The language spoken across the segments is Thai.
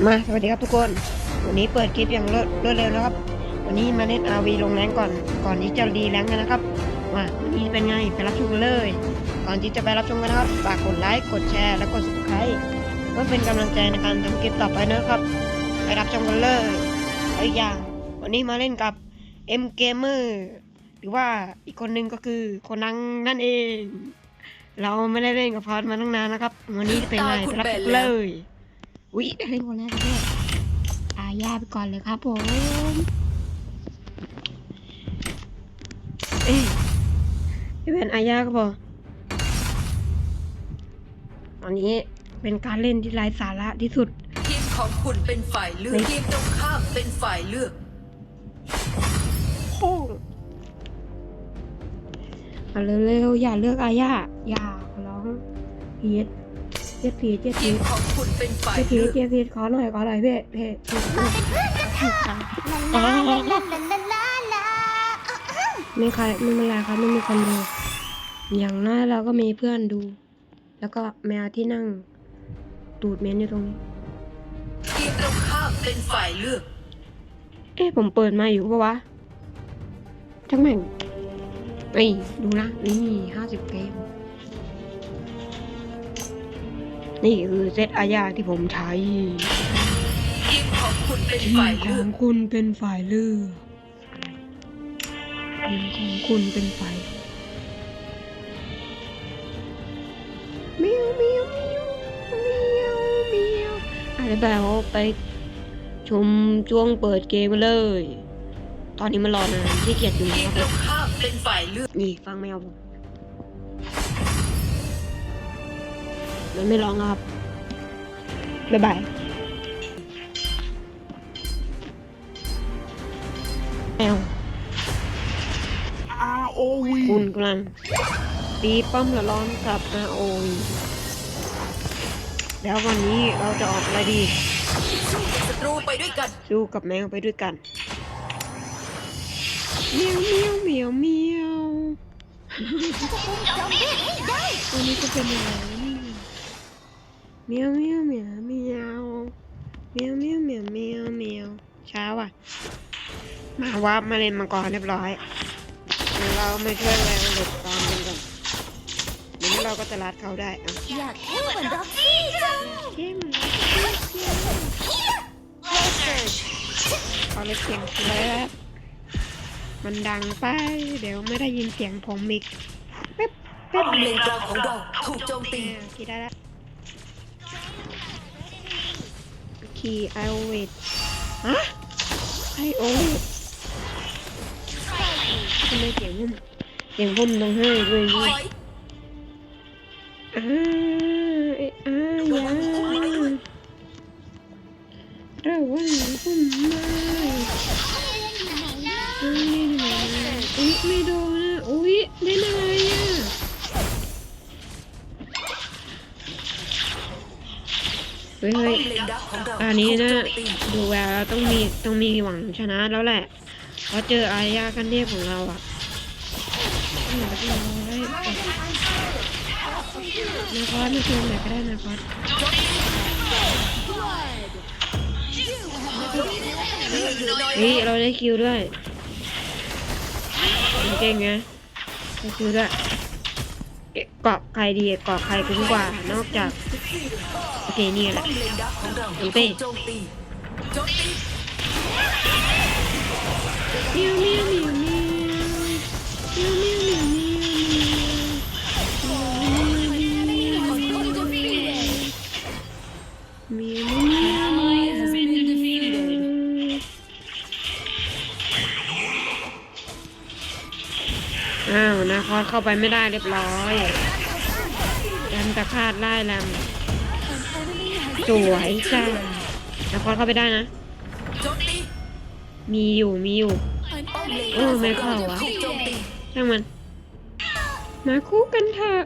มาสวัสดีครับทุกคน วันนี้เปิดคลิปอย่างรวดรวดเร็วนะครับ วันนี้มาเล่น RV ลงแรงก่อน ก่อนที่จะรีแรงกันนะครับมาวันนี้เป็นไงไปรับชมกันเลย ก่อนที่จะไปรับชมกันนะครับฝากกดไลค์กดแชร์และกด subscribe เพื่อเป็นกำลังใจในการทำคลิปต่อไปนะครับ ไปรับชมกันเลยแล้วอีกอย่าง วันนี้มาเล่นกับ M Gamer หรือว่าอีกคนหนึ่งก็คือคนนังนั่นเอง เราไม่ได้เล่นกับพอดมาตั้งนานนะครับ วันนี้เป็นไงไปรับชมเลย อุ๊ยได้เล่นคนแรกเลยอาญาไปก่อนเลยครับผมเอ้ยไม่เป็นอาญาก็พอตอนนี้เป็นการเล่นที่ไร้สาระที่สุด ทีมของคุณเป็นฝ่ายเลือกไม่ทีมตรงข้ามเป็นฝ่ายเลือกโค้งมาเร็วๆอย่าเลือกอาญาอย่าขอร้องพีด เจ็ดพีดเจ็ดทีพีมดของคุณเป็นฝ่ายเจ็ดพีเลืดอกเจ็ดพีดขอหน่อยขอหน่อยเพ่เพ่เพ่ไม่ใครไม่เป็นไรครับไม่มีคนดูอย่างน้อยเราก็มีเพื่อนดู แล้วก็แมวที่นั่ง ตูดเม้นอยู่ตรงนี้ ทีมตรงข้ามเป็นฝ่ายเลือก เอ๊ะผมเปิดมาอยู่ปะวะจังแม่งเอ้ยดูนะนี่ห้าสิบเกม นี่คือเซตอาญาที่ผมใช้ทีมของคุณเป็นทีมฝ่ายขเลืออกงคุณเป็นฝ่ายเลือกทีมของคุณเป็นฝ่ายเมียวเมียวเมียวเมียวเมียวอะไรแบบว่าไป ชมช่วงเปิดเกมเลย ตอนนี้มันรอนานที่เกียจอยู่ทีนะมคตรัรบงข้ามเป็นฝ่ายเลือกนี่ฟังแมวผม มันไม่ร้องครับ บ๊ายบายแมวคุณกำลังตีป้อมละร้อนกับ ROV แล้ววันนี้เราจะออกอะไรดีศัตรูไปด้วยกันสู้กับแมวไปด้วยกันเมียวเมียวเมียวเมียวตัวนี้จะเป็นยังไงนี่ เมียวเมียวเมียวเมียวเมียวเมียวเมียวเมียวเมียวเช้าอะ มาวับมาเล่นมังกรเรียบร้อยเดี๋ยวเราไม่ช่วยแรงหลุดตามกันก่อนเดี๋ยวเราก็จะรัดเขาได้อะอยากเท่เหมือนร็อกซี่จังเข้มเอาเลยเสียงแล้มันดังไป เดี๋ยวไม่ได้ยินเสียงผมอีกเป๊บเป๊บเลนกลางของเราถูกโจมตีคิดได้แล้ว คีไอโอเวทฮะไอโอเวททำไมเสียงพุ่มเสียงพุ่มต้องให้ด้วยถนี่อยอ้าอ้ยายาระวังพุ่มมายนี่ไม่โดน เฮ้ยเฮ้ยเลนดักของเราอันนี้นะถูกโจมตีดูแววแล้วต้องมีต้องมีหวังชนะแล้วแหละเพราะเจออารยากันเทพของเราอะอืมเราได้นาคอสมาชมหน่อยก็ได้นาคอสเฮ้ยเราได้คิวด้วย เก่งไงได้คิวด้วย เกาะใครดีเกาะใครคุ้มกว่า นอกจากโอเคนี่แหละเอ็มเป้มิวมิวมิวมิวมิว เข้าไปไม่ได้เรียบร้อยแอมตะคาดไล่แลมสวยจ้าแล้วครเข้าไปได้นะ มีอยู่มีอยู่โอ้ไม่เข้าวะช่างมัน มาคู่กันเถอะ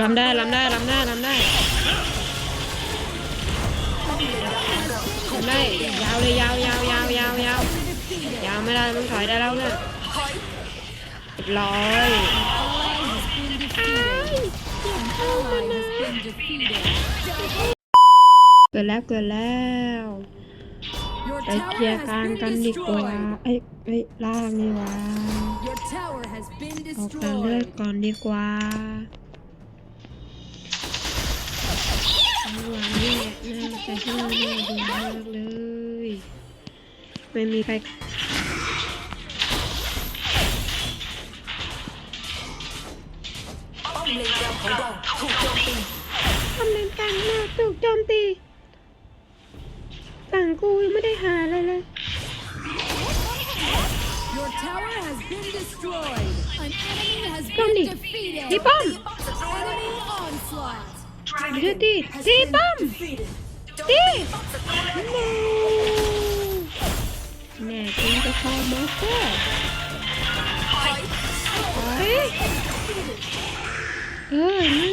รำได้รำได้รำได้รำได้รำได้ยาวเลยยาว อยได้แล้วเนี่ยถอยเรียบร้อยเกิดแล้วเกิดแล้วไปเคลียร์กลางกันดีกว่า destroyed. เอ้ยเอ้ยล่างนี่ว่าออกกันเลือดก่อนดีกว่าจังนี้น่าจะช่วยได้ดีมากเลย ไม่มีใคร เลนกลางของเราถูกโจมตีทำเล่นกันมากถูกโจมตีต่างกูยังไม่ได้หาอะไรเลย Your tower has been destroyed. An enemy has Come been đi. defeated. ตีป้อม Enemy onslaught. เดี๋ยวตีตีป้อมตีแน่จริงจะคอมอสเตอร์ Hmm.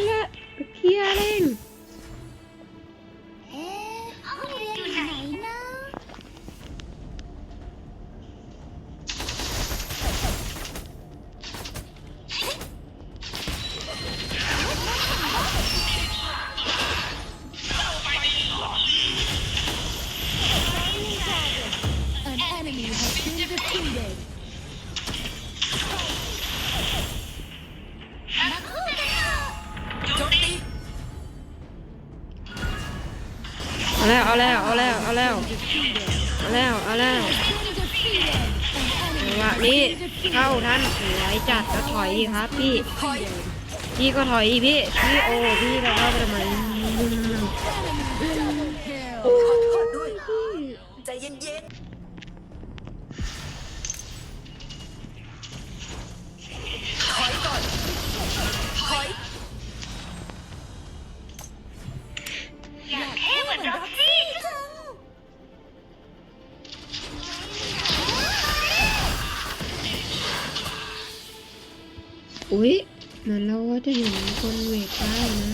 แล้วเอาแล้วเอาแล้วเอาแล้วเอาแล้วเอาแล้วจังหวะนี้เข้าท่านสวยจัดก็ถอยดีครับพี่ พี่ก็ถอยดีพี่พี่โอพี่เราเข้าไปทำไมขอโทษด้วยใจเย็นๆ อุ๊ยเหมือนเราว่าจะเห็นคนเวทได้นะ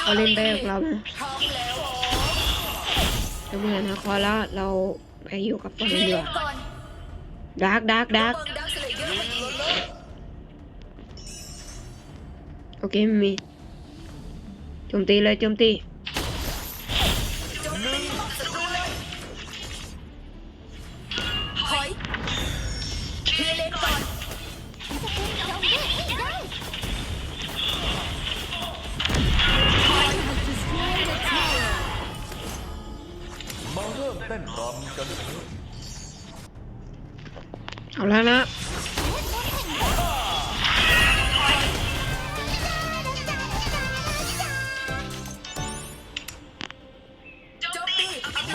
เขาเล่นไปกับเรานะพร้อมแล้วจะเหมือนนะคอแล้วเราไปอยู่กับตัวเองดีกว่าก่อนดาร์กดาร์กดาร์กเบิงดังสเลเยอร์ล้วนเลยโอเคไม่มีโจมตีเลยโจมตี เต้นรำกันเถอะเอาแล้วนะ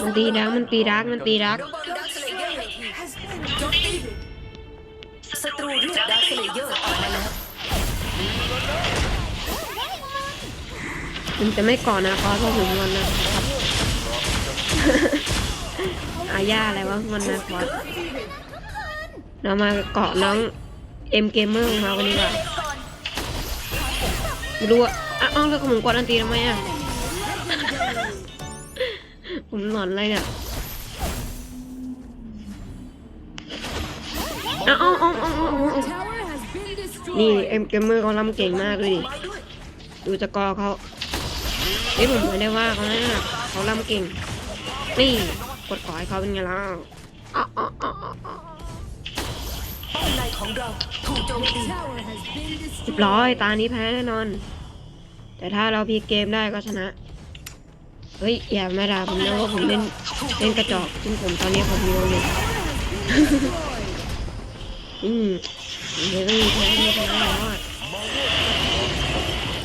มันตีดาร์กมันตีดาร์กมันตีดาร์กศัตรูเรียกดังสเลเยอร์ออกมาแล้วมันจะไม่ก่อนนะเพราะผมงอนนะครับ อาญาอะไรวะงอนนะคอเรามาเกาะน้องเอ็มเกมเมอร์ของเรากันดีกว่าเล่นก่อนไม่รู้อะอะเอ้าวแล้วผมกดอันตีทำไมอะผมหลอนอะไรเนี่ยอ้าวอ้าวอ้าวอ้าวอ้าวอ้าว Tower has been นี่เอ็มเกมเมอร์เขาล้ำเก่งมากเลยดิไม้ด้วยดูสกอเขาเอ้ยผมไม่ได้ว่าเขานะเขาล้ำเก่ง นี่ กดขอให้เขาเป็นไงล่ะอ้าวอ้าวอ้าวอ้าวอ้าวป้อมในของเราถูกโจมตีเรียบร้อยตานี้แพ้แน่นอน แต่ถ้าเราพีเกมได้ก็ชนะ เฮ้ย อย่ามาด่าผมนะว่าผมเล่นเล่นกระจอกซึ่งผมตอนนี้ผมมีโอเลยอืมเดี๋ยวก็มีแพ้ไม่ชนะแล้วอะ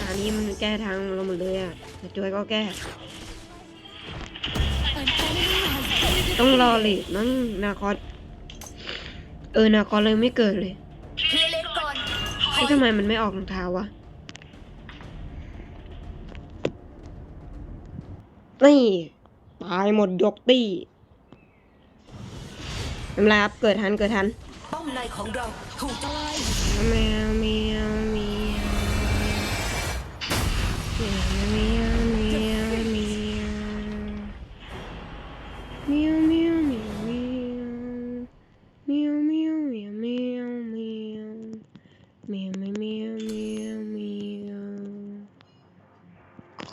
อันนี้มันแก้ทางเราหมดเลยอะแต่จวยก็แก้ An enemy has been ต้องรอเลยมั้งนาคอสเออนาคอสเลยไม่เกิดเลยเคลียร์เลนก่อนเฮ้ยทำไมมันไม่ออกรองเท้าวะนี่ตายหมดยกตี้ทำไรครับเกิดทันเกิดทันป้อมในของเราถูกโจมตีแม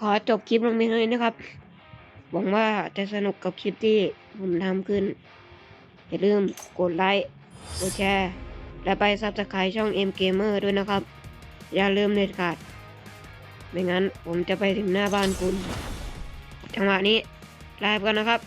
ขอจบคลิปลงเพียงเท่านี้นะครับ หวังว่าจะสนุกกับคลิปที่ผมทำขึ้น อย่าลืมกดไลค์ กดแชร์ และไปซับสไครต์ช่อง M Gamer ด้วยนะครับ อย่าลืมเด็ดขาด ไม่งั้นผมจะไปถึงหน้าบ้านคุณ จังหวะนี้ลาไปก่อนนะครับ